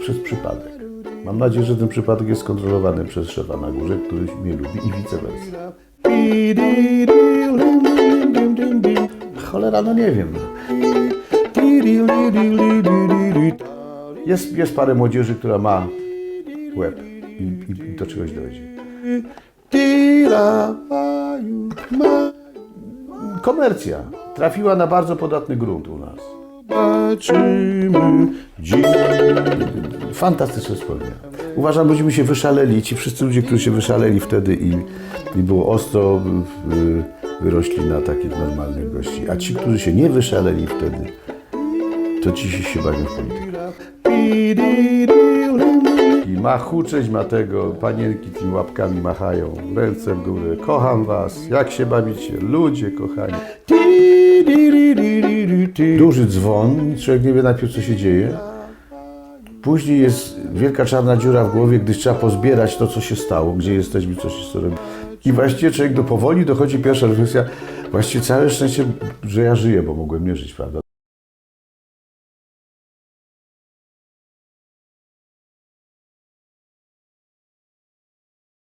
Przez przypadek. Mam nadzieję, że ten przypadek jest kontrolowany przez szefa na górze, który mnie lubi i vice versa. Cholera, no nie wiem. Jest, jest parę młodzieży, która ma łeb i, i, i do czegoś dojdzie. Komercja trafiła na bardzo podatny grunt u nas. Zobaczymy. Fantastyczne spełnienie. Uważam, byśmy się wyszaleli. Ci wszyscy ludzie, którzy się wyszaleli wtedy i, i było ostro, y, wyrośli na takich normalnych gości. A ci, którzy się nie wyszaleli wtedy, to dzisiaj się bawią w politykę. I ma huczeć, ma tego, panienki tymi łapkami machają, ręce w górę. Kocham was, jak się bawicie, ludzie kochani. Duży dzwon, człowiek nie wie najpierw co się dzieje. Później jest wielka czarna dziura w głowie, gdy trzeba pozbierać to, co się stało, gdzie jesteśmy, co się robi. I właściwie człowiek do powoli dochodzi pierwsza refleksja, właściwie całe szczęście, że ja żyję, bo mogłem nie żyć, prawda?